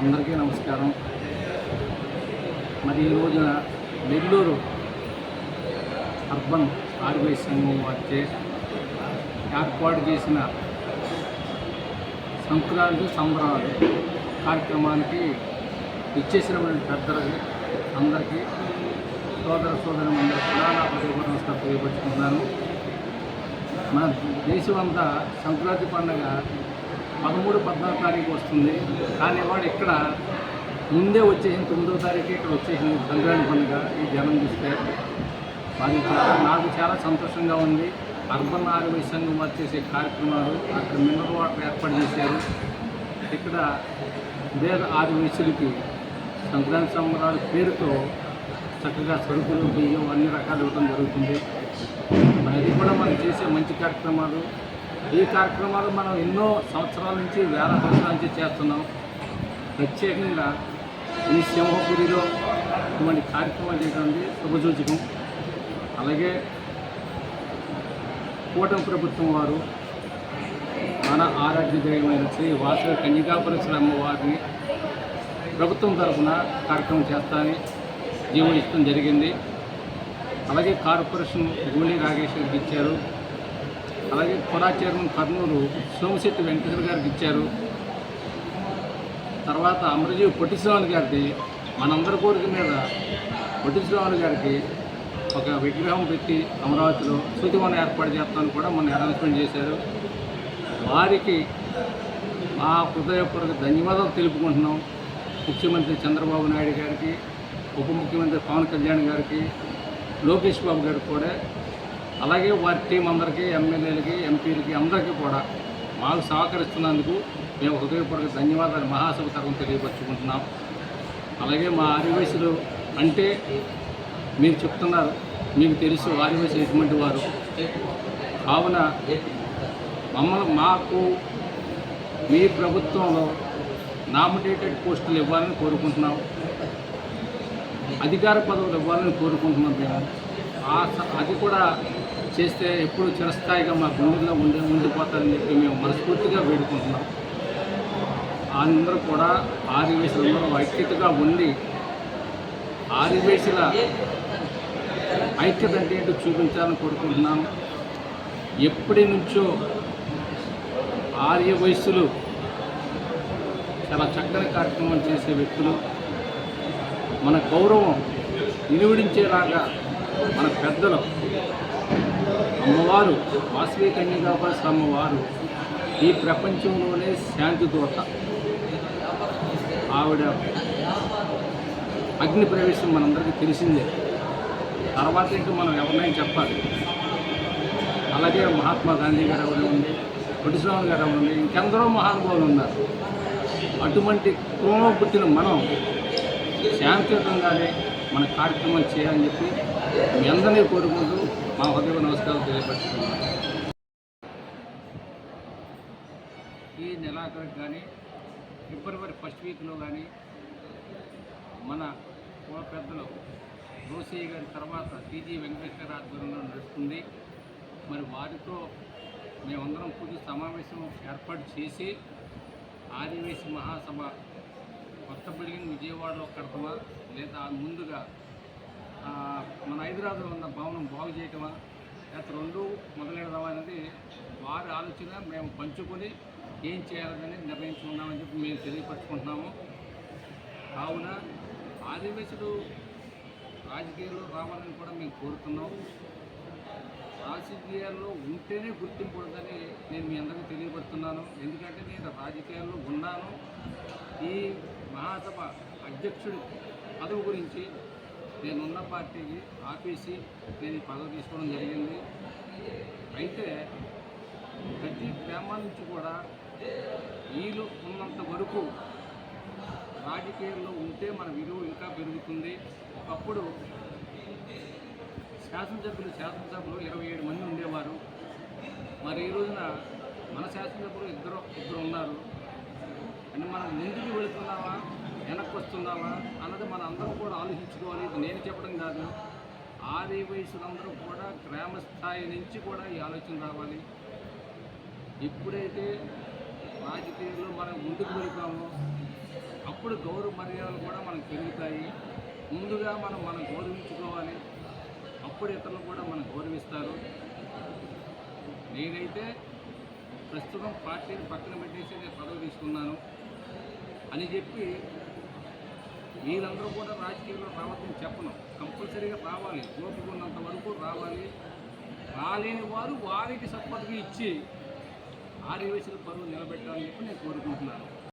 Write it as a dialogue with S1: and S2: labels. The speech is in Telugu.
S1: అందరికీ నమస్కారం. మరి ఈ రోజున నెల్లూరు అర్బన్ ఆర్బీఐ సంఘం వచ్చే ఏర్పాటు చేసిన సంక్రాంతి సంబరాలు కార్యక్రమానికి ఇచ్చేసినటువంటి పెద్దలకి అందరికీ సోదర సోదరి అందరూ ప్రధాన నమస్కారం తెలియపరుచుకున్నాను మన దేశమంతా సంక్రాంతి పండుగ పదమూడు పద్నాలుగు తారీఖు వస్తుంది. కానీ వాడు ఇక్కడ ముందే వచ్చేసింది తొమ్మిదో తారీఖు ఇక్కడ వచ్చేసింది సంక్రాంతి పండుగ ఈ జనం చూస్తే. అది చాలా నాకు చాలా సంతోషంగా ఉంది. అర్బన్ ఆరోగ్య సంఘం వారు చేసే కార్యక్రమాలు అక్కడ మినరల్ వాటర్ ఏర్పాటు చేశారు. ఇక్కడ పేద ఆరు సంక్రాంతి సంబరాల పేరుతో చక్కగా సరుకులు బియ్యం అన్ని రకాలు ఇవ్వడం జరుగుతుంది. మరి అది కూడా మనం చేసే మంచి కార్యక్రమాలు. ఈ కార్యక్రమాలు మనం ఎన్నో సంవత్సరాల నుంచి వేల సంవత్సరాల నుంచి చేస్తున్నాం. ప్రత్యేకంగా ఈ సింహపురిలో ఇటువంటి కార్యక్రమాలు చేయడానికి అనేది శుభసూచకం. అలాగే కూటమి ప్రభుత్వం వారు మన ఆరాధ్య దైవమైన శ్రీ వాసవి కన్యకాపరశుల అమ్మవారిని ప్రభుత్వం తరఫున కార్యక్రమం చేస్తానని జీవో ఇష్టం జరిగింది. అలాగే కార్పొరేషన్ గూళి రాగేశ్వరికి ఇచ్చారు. అలాగే కొరా చైర్మన్ కర్నూలు సోమశెట్టి వెంకటేశ్వర గారికి ఇచ్చారు. తర్వాత అమరజీవి పొట్టిశ్రావణి గారికి మనందరి కోరిక మీద పొట్టిశ్రావణి గారికి ఒక విగ్రహం పెట్టి అమరావతిలో శృతివనం ఏర్పాటు చేస్తామని కూడా మొన్న అనౌన్స్మెంట్ చేశారు. వారికి మా హృదయపూర్వక ధన్యవాదాలు తెలుపుకుంటున్నాం. ముఖ్యమంత్రి చంద్రబాబు నాయుడు గారికి ఉప ముఖ్యమంత్రి పవన్ కళ్యాణ్ గారికి లోకేష్ బాబు గారికి కూడా అలాగే వారి టీం అందరికీ ఎమ్మెల్యేలకి ఎంపీలకి అందరికీ కూడా మాకు సహకరిస్తున్నందుకు మేము హృదయపూర్వక ధన్యవాదాలు మహాసభ తరం తెలియపరుచుకుంటున్నాం. అలాగే మా ఆదివాసులు అంటే మీరు చెప్తున్నారు మీకు తెలుసు ఆదివాసులు ఎటువంటి వారు. కావున మమ్మల్ని మాకు మీ ప్రభుత్వంలో నామినేటెడ్ పోస్టులు ఇవ్వాలని కోరుకుంటున్నాం. అధికార పదవులు ఇవ్వాలని కోరుకుంటున్నాం మేము. అది కూడా చేస్తే ఎప్పుడు చిరస్థాయిగా మా గుండెల్లో ఉండి ఉండిపోతారని చెప్పి మేము మనస్ఫూర్తిగా వేడుకుంటున్నాం. అందరూ కూడా ఆదివేశులందరూ ఐక్యతగా ఉండి ఆదివేశుల ఐక్యత అంటే ఏంటో చూపించాలని కోరుకుంటున్నాను. ఎప్పటి నుంచో ఆర్య వయస్సులు చాలా చక్కని కార్యక్రమం చేసే వ్యక్తులు. మన గౌరవం నిలువడించేలాగా మన పెద్దలు అమ్మవారు వాసవి కన్యకాపాస అమ్మవారు ఈ ప్రపంచంలోనే శాంతి దూత. ఆవిడ అగ్ని ప్రవేశం మనందరికీ తెలిసిందే. తర్వాత ఇంకా మనం ఎవరినైనా చెప్పాలి. అలాగే మహాత్మా గాంధీ గారు ఎవరు ఉంది పొట్టిస్వామి గారు ఎవరు ఉంది ఇంకెందరో మహానుభావులు ఉన్నారు. అటువంటి కులంలో పుట్టిన మనం శాంతియుతంగానే మన కార్యక్రమం చేయాలని చెప్పి మీ అందరినీ కోరుకుంటూ మా హృదయ నమస్కారాలు తెలియపరుచుకున్నాను. ఈ నెలాఖరికి కానీ ఫిబ్రవరి ఫస్ట్ వీక్లో కానీ మన కుల పెద్దలు రోసయ్య గారి తర్వాత టీజీ వెంకటేశ్వర ఆధ్వర్యంలో నడుస్తుంది. మరి వారితో మేమందరం పూజ సమావేశం ఏర్పాటు చేసి ఆదివేసి మహాసభ కొత్త బిల్డింగ్ విజయవాడలో కడతామా లేదా ముందుగా మన హైదరాబాద్లో ఉన్న భవనం బాగు చేయటమా? లేకపోతే రెండు మొదలెడదామా అనేది వారి ఆలోచన. మేము పంచుకొని ఏం చేయాలని నిర్ణయించుకున్నామని చెప్పి మేము తెలియపరుచుకుంటున్నాము. కావున ఆదివాసులు రాజకీయాల్లో రావాలని కూడా మేము కోరుతున్నాం రాజకీయాల్లో ఉంటేనే గుర్తింపు ఉందని నేను మీ అందరికీ తెలియపడుతున్నాను ఎందుకంటే నేను రాజకీయాల్లో ఉన్నాను. ఈ మహాసభ అధ్యక్షుడి పదవి గురించి నేనున్న పార్టీకి ఆపేసి నేను ఈ పదవి తీసుకోవడం జరిగింది. అయితే ప్రతి గ్రామాల నుంచి కూడా వీలు ఉన్నంత వరకు రాజకీయాల్లో ఉంటే మన విలువ ఇంకా పెరుగుతుంది. ఒకప్పుడు శాసనసభ్యులు శాసనసభలో ఇరవై ఏడు మంది ఉండేవారు. మరి ఈ రోజున మన శాసనసభ్యులు ఇద్దరు ఇద్దరు ఉన్నారు. అంటే మనం ముందుకు వెళుతున్నావా వెనక్కి వస్తున్నావా అన్నది మన అందరం కూడా ఆలోచించుకోవాలి. ఇది నేను చెప్పడం కాదు. ఆది వయసులందరూ కూడా గ్రామ స్థాయి నుంచి కూడా ఈ ఆలోచన రావాలి. ఎప్పుడైతే రాజకీయాల్లో మనం ముందుకు వెళ్తామో అప్పుడు గౌరవ మర్యాదలు కూడా మనకు పెరుగుతాయి. ముందుగా మనం మనం గౌరవించుకోవాలి. అప్పుడు ఇతరులు కూడా మనం గౌరవిస్తారు. నేనైతే ప్రస్తుతం పార్టీని పక్కన పెట్టేసి నేను పదవి తీసుకున్నాను అని చెప్పి మీరందరూ కూడా రాజకీయంలో రావద్దని చెప్పను. కంపల్సరీగా రావాలి. ఓపిక ఉన్నంత వరకు రావాలి. రాలేని వారు వారికి సపోర్ట్గా ఇచ్చి ఆర్యవేశల పరువు నిలబెట్టాలని చెప్పి నేను కోరుకుంటున్నాను.